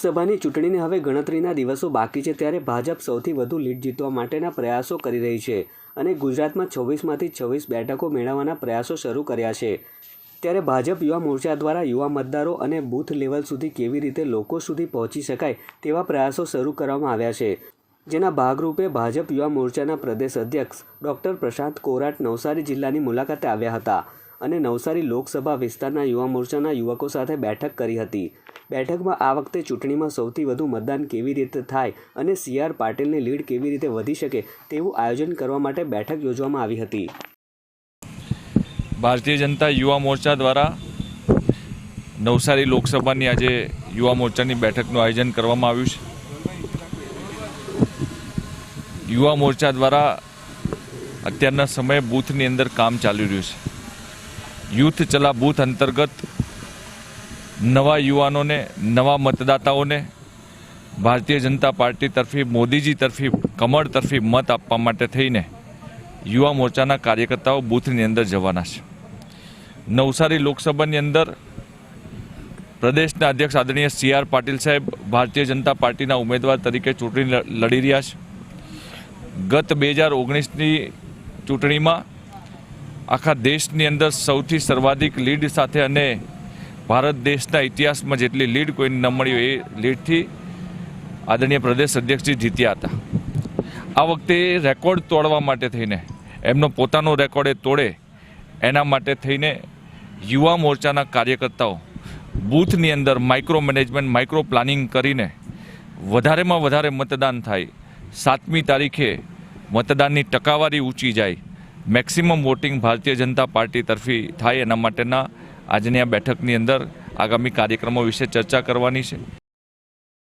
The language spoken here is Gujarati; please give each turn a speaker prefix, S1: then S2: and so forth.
S1: લોકસભાની ચૂંટણીને હવે ગણતરીના દિવસો બાકી છે ત્યારે ભાજપ સૌથી વધુ લીડ જીતવા માટેના પ્રયાસો કરી રહી છે અને ગુજરાતમાં છવ્વીસમાંથી છવ્વીસ બેઠકો મેળવવાના પ્રયાસો શરૂ કર્યા છે. ત્યારે ભાજપ યુવા મોરચા દ્વારા યુવા મતદારો અને બૂથ લેવલ સુધી કેવી રીતે લોકો સુધી પહોંચી શકાય તેવા પ્રયાસો શરૂ કરવામાં આવ્યા છે. જેના ભાગરૂપે ભાજપ યુવા મોરચાના પ્રદેશ અધ્યક્ષ ડૉક્ટર પ્રશાંત કોરાટ નવસારી જિલ્લાની મુલાકાતે આવ્યા હતા અને નવસારી લોકસભા વિસ્તારના યુવા મોરચાના યુવકો સાથે બેઠક કરી હતી. બેઠકમાં આ વખતે ચૂંટણીમાં સૌથી વધુ મતદાન કેવી રીતે થાય અને સી આર પાટીલની લીડ કેવી રીતે વધી શકે તેવું આયોજન કરવા માટે બેઠક યોજવામાં આવી હતી.
S2: ભારતીય જનતા યુવા મોરચા દ્વારા નવસારી લોકસભાની આજે યુવા મોરચાની બેઠકનું આયોજન કરવામાં આવ્યું છે. યુવા મોરચા દ્વારા અત્યારના સમયે બૂથની અંદર કામ ચાલી રહ્યું છે. યુથ ચલા બૂથ અંતર્ગત નવા યુવાનોને, નવા મતદાતાઓને ભારતીય જનતા પાર્ટી તરફી, મોદીજી તરફી, કમળ તરફી મત આપવા માટે થઈને યુવા મોરચાના કાર્યકર્તાઓ બૂથની અંદર જવાના છે. નવસારી લોકસભાની અંદર પ્રદેશના અધ્યક્ષ આદરણીય સી આર પાટીલ સાહેબ ભારતીય જનતા પાર્ટીના ઉમેદવાર તરીકે ચૂંટણી લડી રહ્યા છે. ગત બે હજાર ઓગણીસની ચૂંટણીમાં આખા દેશની અંદર સૌથી સર્વાધિક લીડ સાથે અને ભારત દેશના ઇતિહાસમાં જેટલી લીડ કોઈને ન મળ્યો એ લીડથી આદરણીય પ્રદેશ અધ્યક્ષજી જીત્યા હતા. આ વખતે રેકોર્ડ તોડવા માટે થઈને, એમનો પોતાનો રેકોર્ડ એ તોડે, એના માટે થઈને યુવા મોરચાના કાર્યકર્તાઓ બૂથની અંદર માઇક્રો મેનેજમેન્ટ માઇક્રો પ્લાનિંગ કરીને વધારેમાં વધારે મતદાન થાય. સાતમી તારીખે મતદાનની ટકાવારી ઊંચી જાય. Maximum voting Bharatiya Janata party તરફી થાય એના માટેના આજની આ બેઠકની અંદર આગામી કાર્યક્રમો વિશે ચર્ચા કરવાની છે.